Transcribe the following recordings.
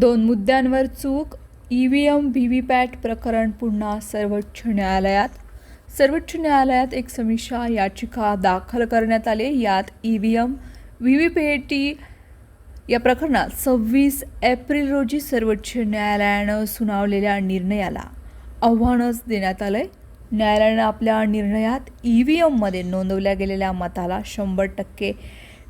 दोन मुद्द्यांवर चूक E V M V V PAT प्रकरण पुन्हा सर्वोच्च न्यायालयात. सर्वोच्च न्यायालयात एक समीक्षा याचिका दाखल करण्यात आली. यात E V M V V patty या प्रकरणात सव्वीस एप्रिल रोजी सर्वोच्च न्यायालयानं सुनावलेल्या निर्णयाला आव्हानच देण्यात आलंय. न्यायालयानं आपल्या निर्णयात ई व्ही एममध्ये नोंदवल्या गेलेल्या मताला शंभर टक्के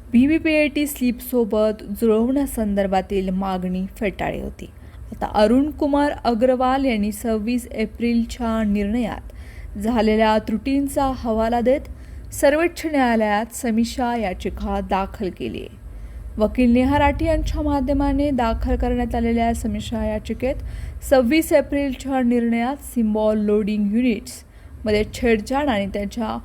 V V P A T स्लिपसोबत जुळवण्यासंदर्भातील मागणी फेटाळली होती. आता अरुण कुमार अग्रवाल यांनी सव्वीस एप्रिलच्या निर्णयात झालेल्या त्रुटींचा हवाला देत सर्वोच्च न्यायालयात समीक्षा याचिका दाखल केली आहे. वकील नेहा राठी यांच्या माध्यमाने दाखल करण्यात आलेल्या समीक्षा याचिकेत सव्वीस एप्रिलच्या निर्णयात सिम्बॉल लोडिंग युनिट्समध्ये छेडछाड आणि त्याच्या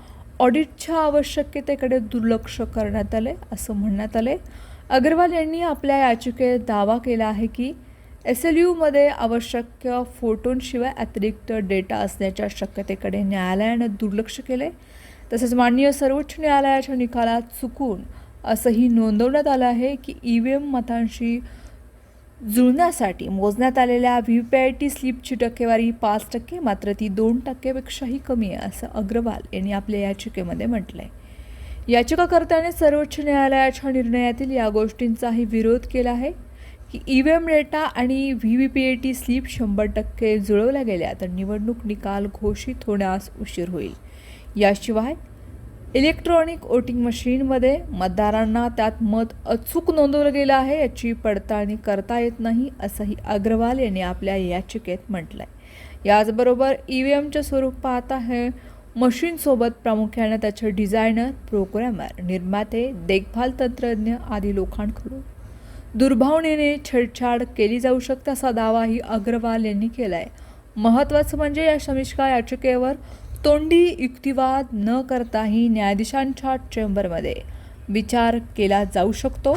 ऑडिटच्या आवश्यकतेकडे दुर्लक्ष करण्यात आले असं म्हणण्यात आले. अग्रवाल यांनी आपल्या याचिकेत दावा केला आहे की एस एल यूमध्ये आवश्यक फोटोंशिवाय अतिरिक्त डेटा असण्याच्या शक्यतेकडे न्यायालयानं दुर्लक्ष केले. तसेच माननीय सर्वोच्च न्यायालयाच्या निकालात चुकून असंही नोंदवण्यात आलं आहे की ई व्ही एम मतांशी जुळण्यासाठी मोजण्यात आलेल्या व्ही पी आय टी स्लिपची टक्केवारी पाच टक्के मात्र ती दोन टक्केपेक्षाही कमी आहे असं अग्रवाल यांनी आपल्या याचिकेमध्ये म्हटलं आहे याचिकाकर्त्याने सर्वोच्च न्यायालयाच्या निर्णयातील या गोष्टींचाही विरोध केला आहे की ई व्ही एम डेटा आणि V V P A T slip शंभर टक्के जुळवल्या गेल्या तर निवडणूक निकाल घोषित होण्यास उशीर होईल. याशिवाय इलेक्ट्रॉनिक वोटिंग मशीनमध्ये मतदारांना त्यात मत अचूक नोंदवलं गेलं आहे याची पडताळणी करता येत नाही असंही अग्रवाल यांनी आपल्या याचिकेत म्हटलं आहे याचबरोबर ई व्ही एमच्या स्वरूप पाहता हे मशीनसोबत प्रामुख्याने त्याचे डिझायनर प्रोग्रॅमर निर्माते देखभाल तंत्रज्ञ आदी लोकांकडून दुर्भावनेने छेडछाड केली जाऊ शकते असा दावाही अग्रवाल यांनी केला आहे महत्त्वाचं म्हणजे या समिष्का याचिकेवर तोंडी युक्तिवाद न करताही न्यायाधीशांच्या चेंबरमध्ये विचार केला जाऊ शकतो.